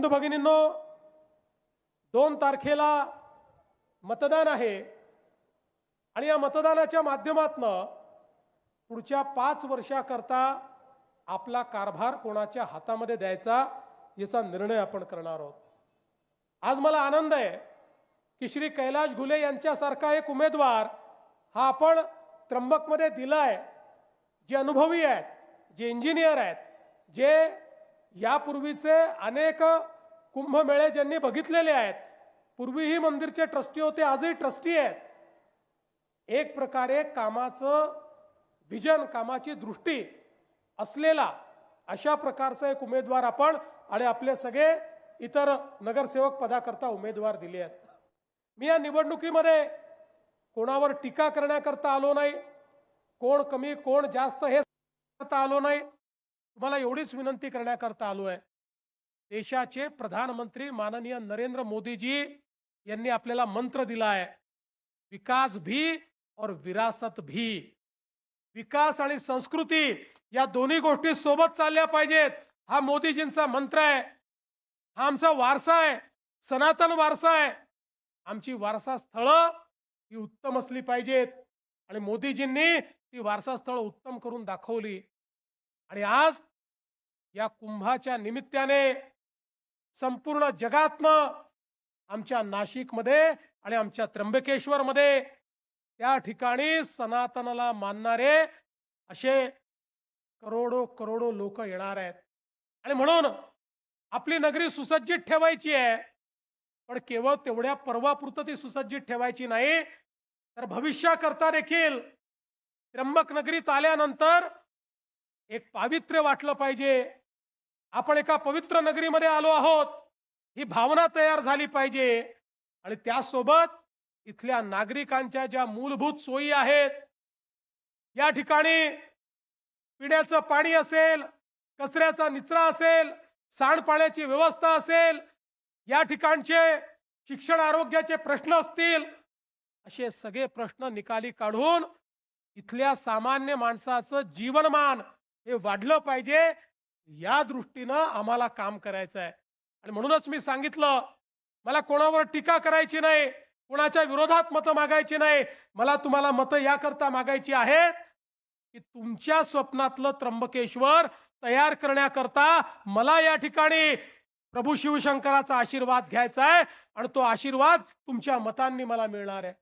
बंधू भगिनींनो दोन तारखेला मतदान आहे आणि या मतदानाच्या माध्यमातनं पुढच्या पाच वर्षाकरता आपला कारभार कोणाच्या हातामध्ये द्यायचा याचा निर्णय आपण करणार आहोत. आज मला आनंद आहे की श्री कैलाश घुले यांच्यासारखा एक उमेदवार हा आपण त्र्यंबकमध्ये दिलाय जे अनुभवी आहेत जे इंजिनियर आहेत जे यापूर्वीचे अनेक कुंभमेळे ज्यांनी बघितलेले आहेत पूर्वीही मंदिरचे ट्रस्टी होते आजही ट्रस्टी आहेत. एक प्रकारे कामाचं विजन कामाची दृष्टी असलेला अशा प्रकारचा एक उमेदवार आपण आणि आपले सगळे इतर नगरसेवक पदाकरता उमेदवार दिले आहेत. मी या निवडणुकीमध्ये कोणावर टीका करण्याकरता आलो नाही कोण कमी कोण जास्त हे करता आलो नाही तुम्हाला एवढीच विनंती करण्याकरता आलो आहे. देशाचे प्रधानमंत्री माननीय नरेंद्र मोदीजी यांनी आपल्याला मंत्र दिला आहे विकास भी और विरासत भी. विकास आणि संस्कृती या दोन्ही गोष्टी सोबत चालल्या पाहिजेत हा मोदीजींचा मंत्र आहे. हा आमचा वारसा आहे सनातन वारसा आहे. आमची वारसा स्थळं ही उत्तम असली पाहिजेत आणि मोदीजींनी ती वारसा स्थळ उत्तम करून दाखवली. आणि आज या कुंभाच्या निमित्ताने संपूर्ण जगातनं आमच्या नाशिकमध्ये आणि आमच्या त्र्यंबकेश्वरमध्ये त्या ठिकाणी सनातनला मानणारे असे करोडो करोडो लोक येणार आहेत. आणि म्हणून आपली नगरी सुसज्जित ठेवायची आहे. पण केवळ तेवढ्या पर्वापुरतं ती सुसज्जित ठेवायची नाही. तर भविष्याकरता देखील त्र्यंबक नगरीत आल्यानंतर एक पावित्र्य वाटलं पाहिजे. आपण एका पवित्र नगरीमध्ये आलो आहोत ही भावना तयार झाली पाहिजे. आणि त्यासोबत इथल्या नागरिकांच्या ज्या मूलभूत सोयी आहेत या ठिकाणी पिण्याचं पाणी असेल कचऱ्याचा निचरा असेल सांडपाण्याची व्यवस्था असेल या ठिकाणचे शिक्षण आरोग्याचे प्रश्न असतील असे सगळे प्रश्न निकाली काढून इथल्या सामान्य माणसाचं जीवनमान हे वाढलं पाहिजे. या दृष्टीनं आम्हाला काम करायचं आहे आणि म्हणूनच मी सांगितलं मला कोणावर टीका करायची नाही कोणाच्या विरोधात मतं मागायची नाही मला तुम्हाला मतं याकरता मागायची आहेत की तुमच्या स्वप्नातलं त्र्यंबकेश्वर तयार करण्याकरता मला या ठिकाणी प्रभू शिवशंकराचा आशीर्वाद घ्यायचा आहे आणि तो आशीर्वाद तुमच्या मतांनी मला मिळणार आहे.